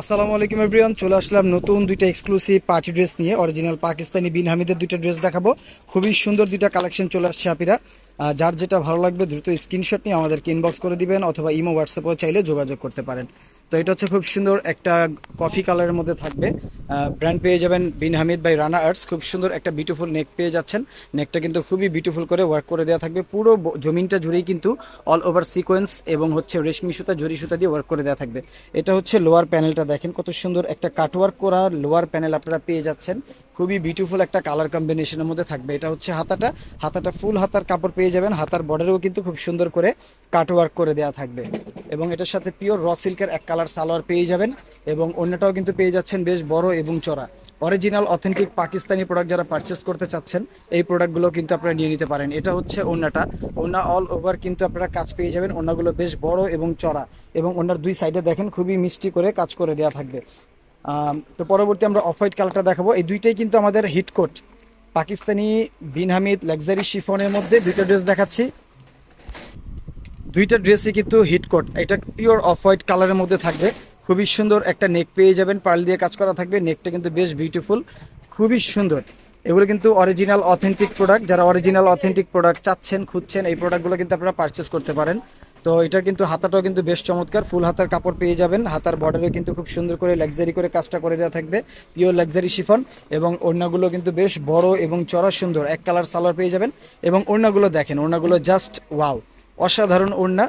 আসসালামু আলাইকুম এভরিওয়ান চলে আসলাম নতুন দুইটা এক্সক্লুসিভ পার্টি ড্রেস নিয়ে। অরিজিনাল পাকিস্তানি বিন হামিদের দুইটা ড্রেস দেখাবো। খুবই সুন্দর দুইটা কালেকশন চলে আসছে আপিরা যার যেটা ভালো লাগবে দ্রুত স্ক্রিনশট নিয়ে আমাদেরকে ইনবক্স করে দিবেন অথবা ইমো হোয়াটসঅ্যাপেও চাইলে যোগাযোগ করতে পারেন। তো এটা হচ্ছে খুব সুন্দর একটা কফি কালারের মধ্যে থাকবে। ব্র্যান্ড পেয়ে যাবেন বিন হামিদ বাই রানা আর্টস খুব সুন্দর একটা বিউটিফুল নেক পেয়ে যাচ্ছেন। নেকটা কিন্তু খুবই বিউটিফুল করে ওয়ার্ক করে দেওয়া থাকবে। পুরো জমিনটা জুড়েই কিন্তু অল ওভার সিকোয়েন্স এবং হচ্ছে রেশমি সুতা, জরি সুতা দিয়ে ওয়ার্ক করে দেওয়া থাকবে। এটা হচ্ছে লোয়ার প্যানেলটা দেখেন, কত সুন্দর একটা কাটওয়ার্ক করা লোয়ার প্যানেল আপনারা পেয়ে যাচ্ছেন। খুবই বিউটিফুল একটা কালার কম্বিনেশনের মধ্যে থাকবে। এটা হচ্ছে হাতাটা। হাতাটা ফুল হাতার কাপড় পেয়ে যাবেন। হাতার বর্ডারেও কিন্তু খুব সুন্দর করে কাটওয়ার্ক করে দেওয়া থাকবে। এবং এটার সাথে পিওর র সিল্কের এক কালার সালোয়ার পেয়ে যাবেন এবং অন্যটাও কিন্তু পেয়ে যাচ্ছেন বেশ বড় এবং চড়া অরিজিনাল অথেন্টিক পাকিস্তানি প্রোডাক্ট যারা পারচেস করতে চাচ্ছেন, এই প্রোডাক্টগুলো কিন্তু আপনারা নিয়ে নিতে পারেন। এটা হচ্ছে ওনাটা ওনা অল ওভার কিন্তু আপনারা কাজ পেয়ে যাবেন। ওনাগুলো বেশ বড় এবং চড়া এবং ওনার দুই সাইডে দেখেন, খুবই মিষ্টি করে কাজ করে দেওয়া থাকবে। তো পরবর্তী আমরা অফ হোয়াইট কালারটা দেখাবো। এই দুইটাই কিন্তু আমাদের হিটকোট পাকিস্তানি বিন হামিদ লাক্সারি শিফনের মধ্যে দুইটা ড্রেস দেখাচ্ছি। দুইটা ড্রেসই কিন্তু হিটকোট এটা পিওর অফ হোয়াইট কালারের মধ্যে থাকবে। খুবই সুন্দর একটা নেক পেয়ে যাবেন। পার্ল দিয়ে কাজ করা থাকবে। নেকটা কিন্তু বেশ বিউটিফুল খুবই সুন্দর। এগুলো কিন্তু অরিজিনাল অথেন্টিক প্রোডাক্ট যারা অরিজিনাল অথেন্টিক প্রোডাক্ট চাচ্ছেন, খুঁজছেন, এই প্রোডাক্টগুলো কিন্তু আপনারা পারচেস করতে পারেন। তো এটা কিন্তু হাতাটাও কিন্তু বেশ চমৎকার। ফুল হাতার কাপড় পেয়ে যাবেন। হাতার বর্ডারে কিন্তু খুব সুন্দর করে লাক্সারি করে কাজটা করে দেওয়া থাকবে। পিওর লাক্সারি শিফন এবং ওড়নাগুলো কিন্তু বেশ বড় এবং চড়া সুন্দর। এক কালার সালোয়ার পেয়ে যাবেন এবং ওড়নাগুলো দেখেন, ওড়নাগুলো জাস্ট ওয়াও অসাধারণ ওড়না।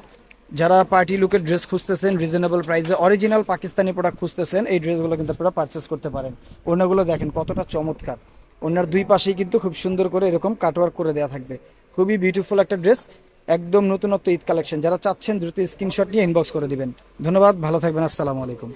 যারা পার্টি লুকের ড্রেস খুঁজতেছেন রিজনেবল প্রাইসে অরিজিনাল পাকিস্তানি প্রোডাক্ট খুঁজতেছেন, এই ড্রেসগুলো কিন্তু আপনারা পারচেস করতে পারেন। ওড়নাগুলো দেখেন কতটা চমৎকার। ওনার দুই পাশেই কিন্তু খুব সুন্দর করে এরকম কাটওয়ার্ক করে দেওয়া থাকবে। খুবই বিউটিফুল একটা ড্রেস একদম নতুনত্ব ঈদ কালেকশন। যারা চাচ্ছেন দ্রুত স্ক্রিনশট নিয়ে ইনবক্স করে দিবেন। ধন্যবাদ, ভালো থাকবেন, আসসালামু আলাইকুম।